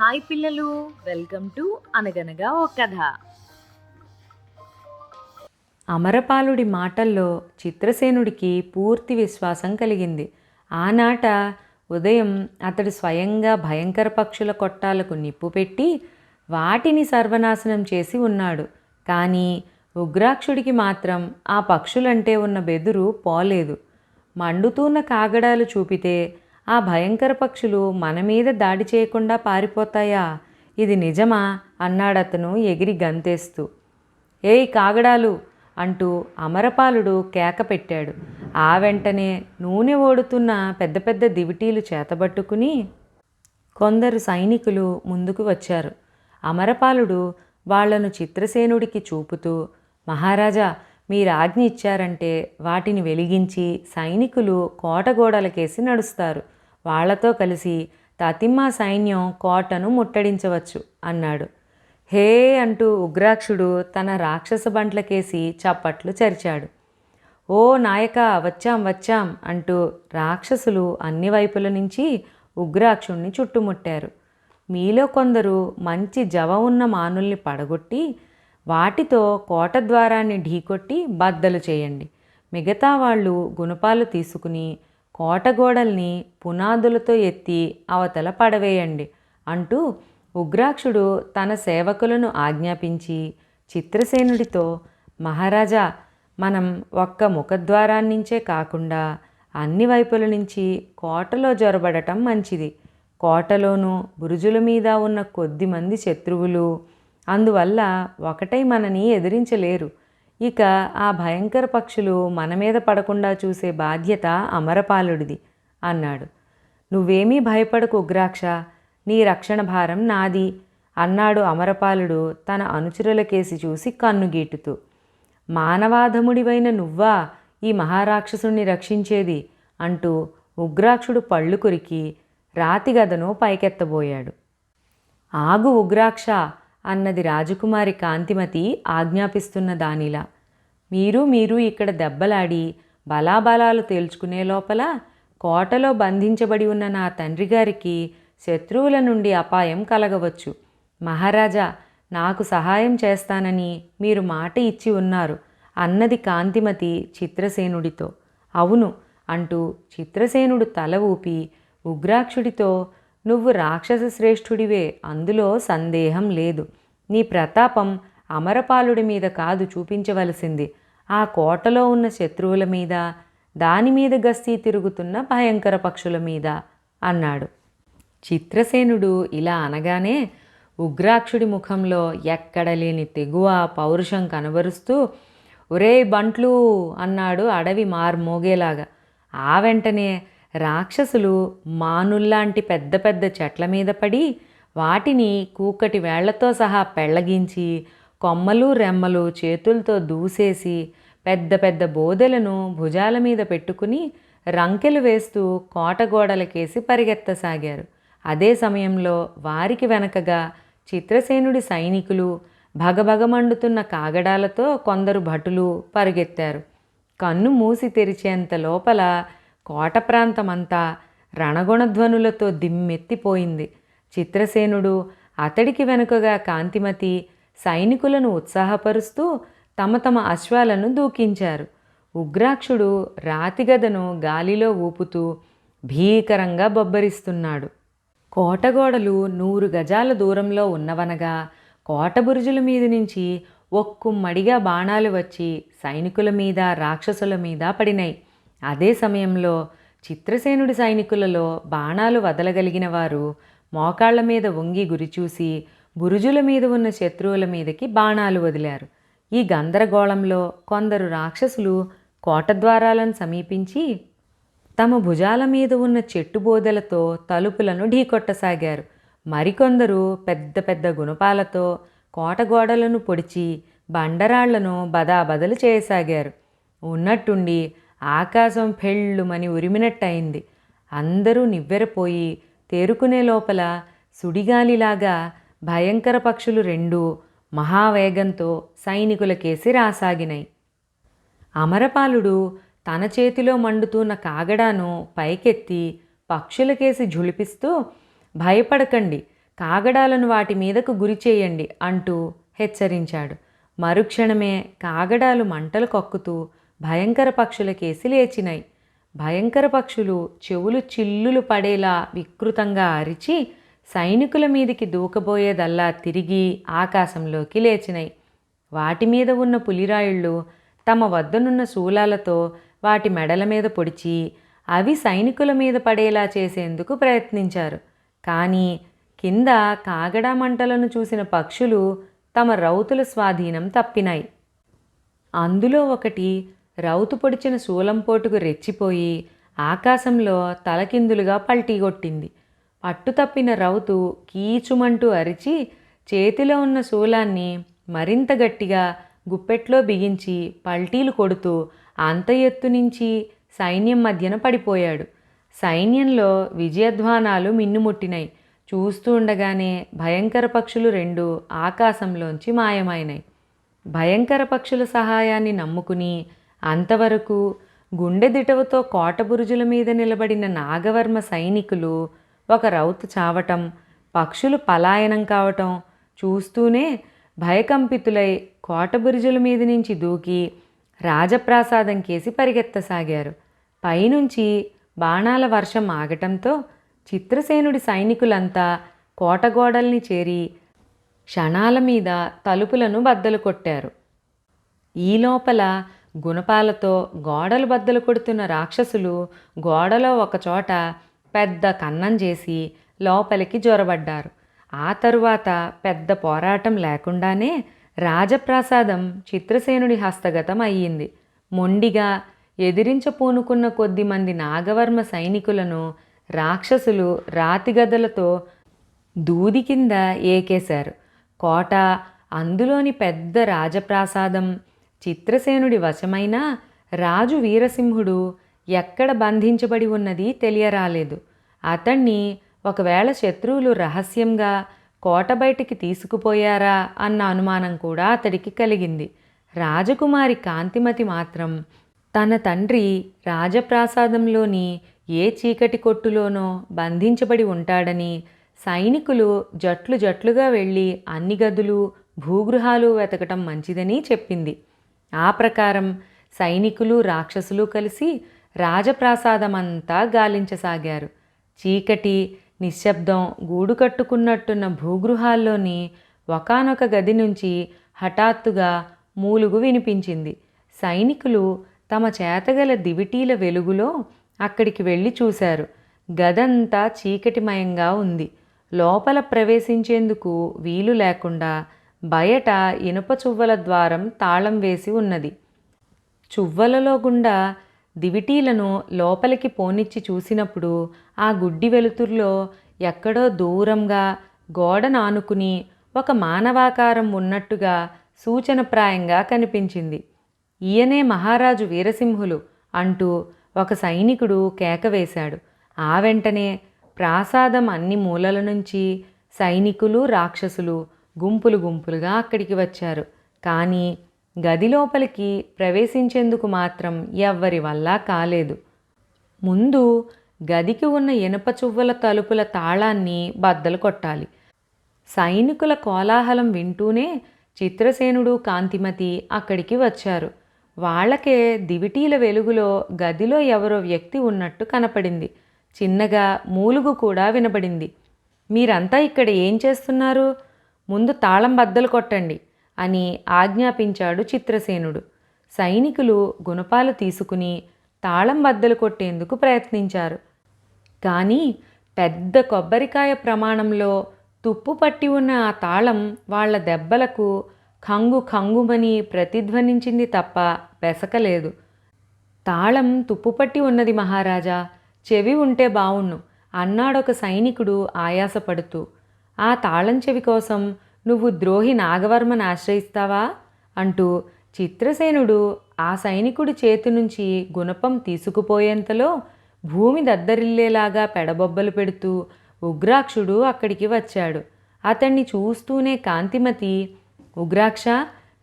Hi పిల్లలు welcome to అనగనగా ఓ కథ. అమరపాలుడి మాటల్లో చిత్రసేనుడికి పూర్తి విశ్వాసం కలిగింది. ఆనాట ఉదయం అతడు స్వయంగా భయంకర పక్షుల కొట్టాలకు నిప్పు పెట్టి వాటిని సర్వనాశనం చేసి ఉన్నాడు. కానీ ఉగ్రాక్షుడికి మాత్రం ఆ పక్షులంటే ఉన్న బెదురు పోలేదు. మండుతున్న కాగడాలు చూపితే ఆ భయంకర పక్షులు మన మీద దాడి చేయకుండా పారిపోతాయా? ఇది నిజమా? అన్నాడతను ఎగిరి గంతేస్తూ. ఏయ్ కాగడాలు! అంటూ అమరపాలుడు కేక పెట్టాడు. ఆ వెంటనే నూనె ఓడుతున్న పెద్ద పెద్ద దివిటీలు చేతబట్టుకుని కొందరు సైనికులు ముందుకు వచ్చారు. అమరపాలుడు వాళ్ళను చిత్రసేనుడికి చూపుతూ మహారాజా మీరు ఆజ్ఞ ఇచ్చారంటే వాటిని వెలిగించి సైనికులు కోటగోడలకేసి నడుస్తారు. వాళ్ళతో కలిసి తతిమ్మ సైన్యం కోటను ముట్టడించవచ్చు అన్నాడు. హే అంటూ ఉగ్రాక్షుడు తన రాక్షస బంట్లకేసి చప్పట్లు చరిచాడు. ఓ నాయక వచ్చాం వచ్చాం అంటూ రాక్షసులు అన్ని వైపుల నుంచి ఉగ్రాక్షుణ్ణి చుట్టుముట్టారు. మీలో కొందరు మంచి జవ ఉన్న మానుల్ని పడగొట్టి వాటితో కోట ద్వారాన్ని ఢీకొట్టి బద్దలు చేయండి. మిగతా వాళ్ళు గుణపాలు తీసుకుని కోటగోడల్ని పునాదులతో ఎత్తి అవతల పడవేయండి అంటూ ఉగ్రాక్షుడు తన సేవకులను ఆజ్ఞాపించి చిత్రసేనుడితో మహారాజా మనం ఒక్క ముఖద్వారాన్నించే కాకుండా అన్ని వైపుల నుంచి కోటలో జొరబడటం మంచిది. కోటలోనూ బురుజుల మీద ఉన్న కొద్ది మంది శత్రువులు అందువల్ల ఒకటై మనని ఎదిరించలేరు. ఇక ఆ భయంకర పక్షులు మన మీద పడకుండా చూసే బాధ్యత అమరపాలుడిది అన్నాడు. నువ్వేమీ భయపడకు ఉగ్రాక్ష నీ రక్షణ భారం నాది అన్నాడు అమరపాలుడు తన అనుచరుల కేసి చూసి కన్నుగీటుతూ. మానవాధముడివైన నువ్వా ఈ మహారాక్షసుణ్ణి రక్షించేది అంటూ ఉగ్రాక్షుడు పళ్ళు కొరికి రాతిగదను పైకెత్తబోయాడు. ఆగు ఉగ్రాక్ష అన్నది రాజకుమారి కాంతిమతి ఆజ్ఞాపిస్తున్న దానిలా మీరు మీరు ఇక్కడ దెబ్బలాడి బలాబలాలు తేల్చుకునే లోపల కోటలో బంధించబడి ఉన్న నా తండ్రి గారికి శత్రువుల నుండి అపాయం కలగవచ్చు. మహారాజా నాకు సహాయం చేస్తానని మీరు మాట ఇచ్చి ఉన్నారు అన్నది కాంతిమతి చిత్రసేనుడితో. అవును అంటూ చిత్రసేనుడు తల ఊపి ఉగ్రాక్షుడితో నువ్వు రాక్షస శ్రేష్ఠుడివే అందులో సందేహం లేదు. నీ ప్రతాపం అమరపాలుడి మీద కాదు చూపించవలసింది. ఆ కోటలో ఉన్న శత్రువుల మీద దాని మీద గస్తీ తిరుగుతున్న భయంకర పక్షుల మీద అన్నాడు. చిత్రసేనుడు ఇలా అనగానే ఉగ్రాక్షుడి ముఖంలో ఎక్కడ లేని తెగువ పౌరుషం కనబరుస్తూ ఒరే బంట్లు అన్నాడు అడవి మార్మోగేలాగా ఆ వెంటనే రాక్షసులు మానుల్లాంటి పెద్ద పెద్ద చెట్ల మీద పడి వాటిని కూకటి వేళ్ళతో సహా పెళ్ళగించి కొమ్మలు రెమ్మలు చేతులతో దూసేసి పెద్ద పెద్ద బోదెలను భుజాల మీద పెట్టుకుని రంకెలు వేస్తూ కోటగోడలకేసి పరిగెత్తసాగారు. అదే సమయంలో వారికి వెనకగా చిత్రసేనుడి సైనికులు భగభగమండుతున్న కాగడాలతో కొందరు భటులు పరిగెత్తారు. కన్ను మూసి తెరిచేంత లోపల కోట ప్రాంతమంతా రణగుణధ్వనులతో దిమ్మెత్తిపోయింది. చిత్రసేనుడు అతడికి వెనుకగా కాంతిమతి సైనికులను ఉత్సాహపరుస్తూ తమ తమ అశ్వాలను దూకించారు. ఉగ్రాక్షుడు రాతిగదను గాలిలో ఊపుతూ భీకరంగా బొబ్బరిస్తున్నాడు. కోటగోడలు నూరు గజాల దూరంలో ఉన్నవనగా కోట బురుజుల మీద నుంచి ఒక్కుమ్మడిగా బాణాలు వచ్చి సైనికుల మీద రాక్షసుల మీద పడినాయి. అదే సమయంలో చిత్రసేనుడి సైనికులలో బాణాలు వదలగలిగిన వారు మోకాళ్ళ మీద వంగి గురిచూసి బురుజుల మీద ఉన్న శత్రువుల మీదకి బాణాలు వదిలారు. ఈ గందరగోళంలో కొందరు రాక్షసులు కోట ద్వారాలను సమీపించి తమ భుజాల మీద ఉన్న చెట్టు బోదెలతో తలుపులను ఢీకొట్టసాగారు. మరికొందరు పెద్ద పెద్ద గుణపాలతో కోటగోడలను పొడిచి బండరాళ్ళను బదాబదలు చేయసాగారు. ఉన్నట్టుండి ఆకాశం పెళ్ళుమని ఉరిమినట్టయింది. అందరూ నివ్వెరపోయి తేరుకునే లోపల సుడిగాలిలాగా భయంకర పక్షులు రెండు మహావేగంతో సైనికులకేసి రాసాగినాయి అమరపాలుడు తన చేతిలో మండుతున్న కాగడాను పైకెత్తి పక్షులకేసి ఝుళిపిస్తూ భయపడకండి కాగడాలను వాటి మీదకు గురి చేయండి అంటూ హెచ్చరించాడు. మరుక్షణమే కాగడాలు మంటలు కక్కుతూ భయంకర పక్షులకేసి లేచినాయి భయంకర పక్షులు చెవులు చిల్లులు పడేలా వికృతంగా అరిచి సైనికుల మీదికి దూకబోయేదల్లా తిరిగి ఆకాశంలోకి లేచినాయి వాటి మీద ఉన్న పులిరాయుళ్ళు తమ వద్దనున్న శూలాలతో వాటి మెడల మీద పొడిచి అవి సైనికుల మీద పడేలా చేసేందుకు ప్రయత్నించారు. కానీ కింద కాగడా మంటలను చూసిన పక్షులు తమ రౌతుల స్వాధీనం తప్పినాయి అందులో ఒకటి రౌతు పొడిచిన శూలంపోటుకు రెచ్చిపోయి ఆకాశంలో తలకిందులుగా పల్టీగొట్టింది. పట్టుతప్పిన రౌతు కీచుమంటూ అరిచి చేతిలో ఉన్న శూలాన్ని మరింత గట్టిగా గుప్పెట్లో బిగించి పల్టీలు కొడుతూ అంత ఎత్తు నుంచి సైన్యం మధ్యన పడిపోయాడు. సైన్యంలో విజయధ్వానాలు మిన్నుముట్టినాయి చూస్తూ ఉండగానే భయంకర పక్షులు రెండు ఆకాశంలోంచి మాయమైనాయి భయంకర పక్షుల సహాయాన్ని నమ్ముకుని అంతవరకు గుండె దిటవుతో కోట బురుజుల మీద నిలబడిన నాగవర్మ సైనికులు ఒక రౌతు చావటం పక్షులు పలాయనం కావటం చూస్తూనే భయకంపితులై కోట బురుజుల మీద నుంచి దూకి రాజప్రాసాదం కేసి పరిగెత్తసాగారు. పైనుంచి బాణాల వర్షం ఆగటంతో చిత్రసేనుడి సైనికులంతా కోటగోడల్ని చేరి క్షణాల మీద తలుపులను బద్దలు కొట్టారు. ఈ లోపల గుణపాలతో గోడలు బద్దలు కొడుతున్న రాక్షసులు గోడలో ఒకచోట పెద్ద కన్నం చేసి లోపలికి జొరబడ్డారు. ఆ తరువాత పెద్ద పోరాటం లేకుండానే రాజప్రాసాదం చిత్రసేనుడి హస్తగతం అయ్యింది. మొండిగా ఎదిరించపూనుకున్న కొద్ది మంది నాగవర్మ సైనికులను రాక్షసులు రాతిగదలతో దూది కింద ఏకేశారు. కోట అందులోని పెద్ద రాజప్రాసాదం చిత్రసేనుడి వశమైన రాజు వీరసింహుడు ఎక్కడ బంధించబడి ఉన్నది తెలియరాలేదు. అతన్ని ఒకవేళ శత్రువులు రహస్యంగా కోట బయటికి తీసుకుపోయారా అన్న అనుమానం కూడా అతడికి కలిగింది. రాజకుమారి కాంతిమతి మాత్రం తన తండ్రి రాజప్రాసాదంలోని ఏ చీకటి కొట్టులోనో బంధించబడి ఉంటాడని సైనికులు జట్లు జట్లుగా వెళ్ళి అన్ని గదులు భూగృహాలు వెతకటం మంచిదని చెప్పింది. ఆ ప్రకారం సైనికులు రాక్షసులు కలిసి రాజప్రాసాదమంతా గాలించసాగారు. చీకటి నిశ్శబ్దం గూడు కట్టుకున్నట్టున్న భూగృహాల్లోని ఒకానొక గది నుంచి హఠాత్తుగా మూలుగు వినిపించింది. సైనికులు తమ చేతగల దివిటీల వెలుగులో అక్కడికి వెళ్ళి చూశారు. గదంతా చీకటిమయంగా ఉంది. లోపల ప్రవేశించేందుకు వీలు లేకుండా బయట ఇనుప చువ్వల ద్వారం తాళం వేసి ఉన్నది. చువ్వలలో గుండా దివిటీలను లోపలికి పోనిచ్చి చూసినప్పుడు ఆ గుడ్డి వెలుతురులో ఎక్కడో దూరంగా గోడను ఆనుకుని ఒక మానవాకారం ఉన్నట్టుగా సూచనప్రాయంగా కనిపించింది. ఈయనే మహారాజు వీరసింహులు అంటూ ఒక సైనికుడు కేకవేశాడు ఆ వెంటనే ప్రాసాదం అన్ని మూలల నుంచి సైనికులు రాక్షసులు గుంపులు గుంపులుగా అక్కడికి వచ్చారు. కానీ గది లోపలికి ప్రవేశించేందుకు మాత్రం ఎవ్వరి వల్ల కాలేదు. ముందు గదికి ఉన్న ఇనప చువ్వల తలుపుల తాళాన్ని బద్దలు కొట్టాలి. సైనికుల కోలాహలం వింటూనే చిత్రసేనుడు కాంతిమతి అక్కడికి వచ్చారు. వాళ్ళకే దివిటీల వెలుగులో గదిలో ఎవరో వ్యక్తి ఉన్నట్టు కనపడింది. చిన్నగా మూలుగు కూడా వినబడింది. మీరంతా ఇక్కడ ఏం చేస్తున్నారు? ముందు తాళం బద్దలు కొట్టండి. అని ఆజ్ఞాపించాడు చిత్రసేనుడు. సైనికులు గుణపాలు తీసుకుని తాళం బద్దలు కొట్టేందుకు ప్రయత్నించారు. కానీ పెద్ద కొబ్బరికాయ ప్రమాణంలో తుప్పు పట్టి ఉన్న ఆ తాళం వాళ్ళ దెబ్బలకు ఖంగు ఖంగుమని ప్రతిధ్వనించింది తప్ప బెసకలేదు తాళం తుప్పుపట్టి ఉన్నది మహారాజా చెవి ఉంటే బావుణ్ణు అన్నాడొక సైనికుడు ఆయాసపడుతూ. ఆ తాళం చెవి కోసం నువ్వు ద్రోహి నాగవర్మను ఆశ్రయిస్తావా? అంటూ చిత్రసేనుడు ఆ సైనికుడి చేతి నుంచి గుణపం తీసుకుపోయేంతలో భూమి దద్దరిల్లేలాగా పెడబొబ్బలు పెడుతూ ఉగ్రాక్షుడు అక్కడికి వచ్చాడు. అతన్ని చూస్తూనే కాంతిమతి ఉగ్రాక్ష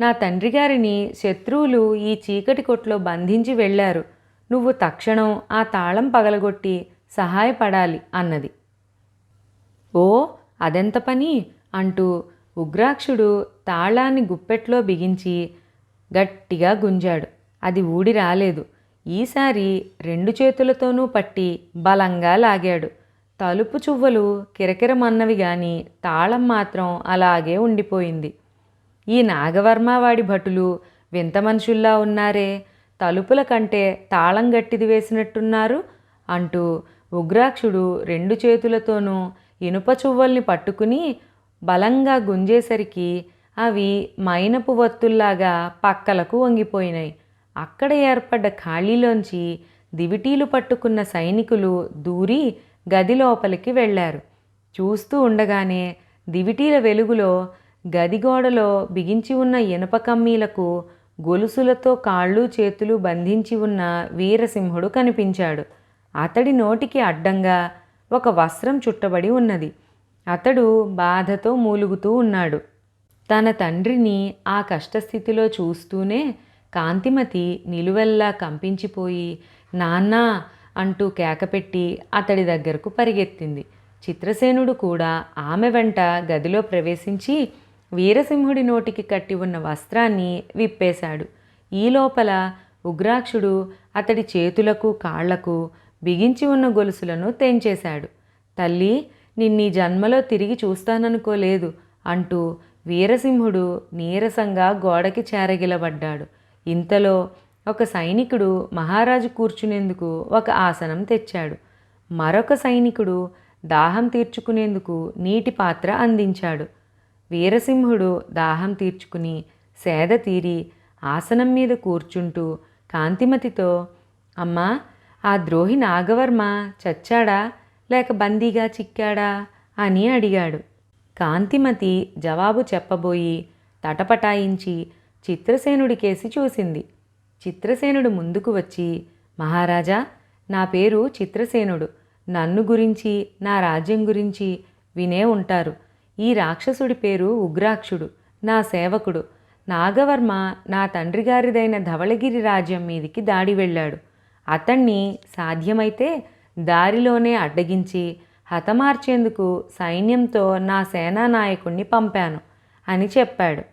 నా తండ్రి గారిని శత్రువులు ఈ చీకటి కొట్లో బంధించి వెళ్ళారు. నువ్వు తక్షణం ఆ తాళం పగలగొట్టి సహాయపడాలి అన్నది. ఓ అదెంత పని అంటూ ఉగ్రాక్షుడు తాళాన్ని గుప్పెట్లో బిగించి గట్టిగా గుంజాడు. అది ఊడి రాలేదు. ఈసారి రెండు చేతులతోనూ పట్టి బలంగా లాగాడు. తలుపు చువ్వలు కిరకిరమన్నవి గాని తాళం మాత్రం అలాగే ఉండిపోయింది. ఈ నాగవర్మ వాడి భటులు వింత మనుషుల్లా ఉన్నారే? తలుపుల కంటే తాళం గట్టిది వేసినట్టున్నారు? అంటూ ఉగ్రాక్షుడు రెండు చేతులతోనూ ఇనుప చువ్వల్ని పట్టుకుని బలంగా గుంజేసరికి అవి మైనపు వత్తుల్లాగా పక్కలకు వంగిపోయినాయి. అక్కడ ఏర్పడ్డ ఖాళీలోంచి దివిటీలు పట్టుకున్న సైనికులు దూరి గది లోపలికి వెళ్ళారు. చూస్తూ ఉండగానే దివిటీల వెలుగులో గది గోడలో బిగించి ఉన్న ఇనుప కమ్మీలకు గొలుసులతో కాళ్ళు చేతులు బంధించి ఉన్న వీరసింహుడు కనిపించాడు. అతడి నోటికి అడ్డంగా ఒక వస్త్రం చుట్టబడి ఉన్నది. అతడు బాధతో మూలుగుతూ ఉన్నాడు. తన తండ్రిని ఆ కష్టస్థితిలో చూస్తూనే కాంతిమతి నిలువెల్లా కంపించిపోయి నాన్నా అంటూ కేకపెట్టి అతడి దగ్గరకు పరిగెత్తింది. చిత్రసేనుడు కూడా ఆమె వెంట గదిలో ప్రవేశించి వీరసింహుడి నోటికి కట్టి ఉన్న వస్త్రాన్ని విప్పేశాడు. ఈ లోపల ఉగ్రాక్షుడు అతడి చేతులకు కాళ్ళకు బిగించి ఉన్న గొలుసులను తెంచేశాడు. తల్లి నిన్నీ జన్మలో తిరిగి చూస్తాననుకోలేదు అంటూ వీరసింహుడు నీరసంగా గోడకి చేరగిలబడ్డాడు. ఇంతలో ఒక సైనికుడు మహారాజు కూర్చునేందుకు ఒక ఆసనం తెచ్చాడు. మరొక సైనికుడు దాహం తీర్చుకునేందుకు నీటి పాత్ర అందించాడు. వీరసింహుడు దాహం తీర్చుకుని సేద తీరి ఆసనం మీద కూర్చుంటూ కాంతిమతితో అమ్మా ఆ ద్రోహి నాగవర్మ చచ్చాడా? లేక బందీగా చిక్కాడా అని అడిగాడు. కాంతిమతి జవాబు చెప్పబోయి తటపటాయించి చిత్రసేనుడికేసి చూసింది. చిత్రసేనుడు ముందుకు వచ్చి మహారాజా నా పేరు చిత్రసేనుడు. నన్ను గురించి నా రాజ్యం గురించి వినే ఉంటారు. ఈ రాక్షసుడి పేరు ఉగ్రాక్షుడు నా సేవకుడు. నాగవర్మ నా తండ్రి గారిదైన ధవళగిరి రాజ్యం మీదికి దాడి వెళ్ళాడు. అతన్ని సాధ్యమైతే దారిలోనే అడ్డగించి హతమార్చేందుకు సైన్యంతో నా సేనానాయకుణ్ణి పంపాను అని చెప్పాడు.